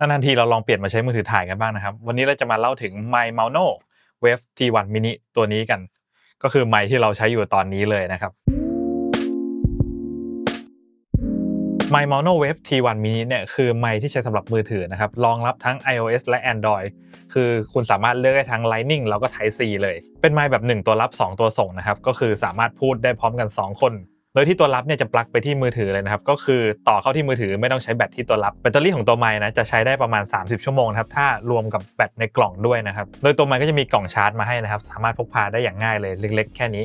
นานๆทีเราลองเปลี่ยนมาใช้มือถือถ่ายกันบ้างนะครับ วันนี้เราจะมาเล่าถึง My Mauno Wave T1 Mini ตัวนี้กัน ก็คือไมค์ที่เราใช้อยู่ตอนนี้เลยนะครับ My Mono Wave T1 Mini เนี่ยคือไมค์ที่ใช้สำหรับมือถือนะครับรองรับทั้ง iOS และ Android คือคุณสามารถเลือกได้ทั้ง Lightning แล้วก็ Type C เลย เป็นไมค์แบบ 1 ตัวรับ 2 ตัวส่งนะครับก็คือสามารถพูดได้พร้อมกัน 2 คน โดยที่ตัวรับเนี่ยจะปลั๊กไปที่มือถือเลยนะครับ ก็คือต่อเข้าที่มือถือไม่ต้องใช้แบตที่ตัวรับ แบตเตอรี่ของตัวไม้นะจะใช้ได้ประมาณ 30 ชั่วโมงครับถ้ารวมกับแบตในกล่องด้วยนะครับ โดยตัวไม้ก็จะมีกล่องชาร์จมาให้นะครับ สามารถพกพาได้อย่างง่ายเลยเล็กๆ แค่นี้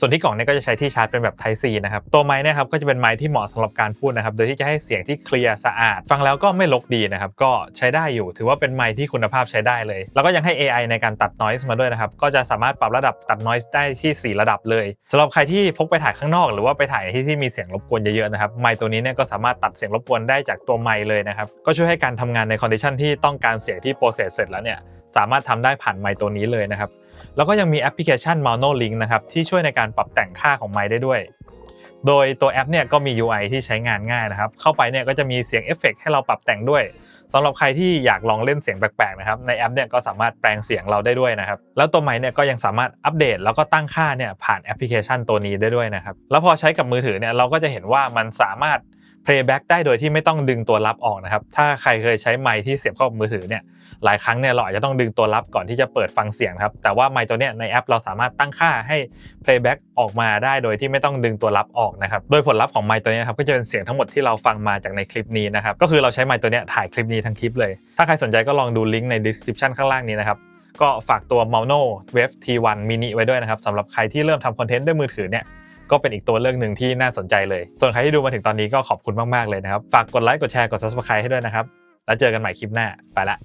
ส่วนที่กล่องเนี่ยก็จะใช้ที่ชาร์จเป็นแบบ Type C นะครับ ตัวไมค์เนี่ยครับก็จะเป็นไมค์ที่เหมาะสำหรับการพูดนะครับ โดยที่จะให้เสียงที่เคลียร์สะอาด ฟังแล้วก็ไม่ลกดีนะครับ ก็ใช้ได้อยู่ ถือว่าเป็นไมค์ที่คุณภาพใช้ได้เลย แล้วก็ยังให้ AI ในการตัด noise มาด้วยนะครับ ก็จะสามารถปรับระดับตัด noise ได้ที่ 4 ระดับเลยสำหรับใครที่พกไปถ่ายข้างนอก หรือว่าไปถ่ายที่ที่มีเสียงรบกวนเยอะๆนะครับ ไมค์ตัวนี้เนี่ยก็สามารถตัดเสียงรบกวนได้จากตัวไมค์เลยนะครับ ก็ช่วยให้การทำงานในคอนดิชันที่ต้องการเสียงที่โปรเซสเสร็จแล้วเนี่ยสามารถทำได้ผ่านไมค์ตัวนี้เลยนะครับ แล้วก็ยังมีแอปพลิเคชัน Mono Link นะครับที่ช่วยในการปรับแต่งค่าของไมค์ได้ด้วย โดยตัวแอปเนี่ยก็มี UI ที่ใช้งานง่ายนะครับ เข้าไปเนี่ยก็จะมีเสียงเอฟเฟกต์ให้เราปรับแต่งด้วยสำหรับใครที่อยากลองเล่นเสียงแปลกๆนะครับในแอปเนี่ยก็สามารถแปลงเสียงเราได้ด้วยนะครับ แล้วตัวไมค์เนี่ยก็ยังสามารถอัปเดต แล้วก็ตั้งค่าเนี่ยผ่านแอปพลิเคชันตัวนี้ได้ด้วยนะครับ แล้วพอใช้กับมือถือเนี่ยเราก็จะเห็นว่ามันสามารถ playback ได้โดยที่ไม่ต้องดึงตัวรับออกนะครับ ถ้าใครเคยใช้ไมค์ที่เสียบเข้ามือถือเนี่ย หลายครั้งเนี่ยเราอาจจะต้องดึงตัวรับก่อนที่จะเปิดฟังเสียงครับ แต่ว่าไมค์ตัวเนี้ยในแอปเราสามารถตั้งค่าให้ playback ออกมาได้โดยที่ไม่ต้องดึงตัวรับออกนะครับ โดยผลลัพธ์ของไมค์ตัวนี้ครับก็จะเป็นเสียงทั้งหมดที่เราฟังมาจากในคลิปนี้นะครับ ก็คือเราใช้ไมค์ตัวเนี้ยถ่ายคลิปนี้ทั้งคลิปเลย ถ้าใครสนใจก็ลองดูลิงก์ใน description ข้างล่างนี้นะครับก็ฝากตัว Mono Wave T1 Mini ไว้ด้วยนะครับสำหรับใครที่เริ่มทำคอนเทนต์ด้วยมือถือเนี่ย ก็เป็นอีกตัวเลือกหนึ่งที่น่าสนใจเลย ส่วนใครที่ดูมาถึงตอนนี้ก็ขอบคุณมากๆเลยนะครับ ฝากกดไลค์ กดแชร์ กด subscribe ให้ด้วยนะครับ แล้วเจอกันใหม่คลิปหน้า ไปละ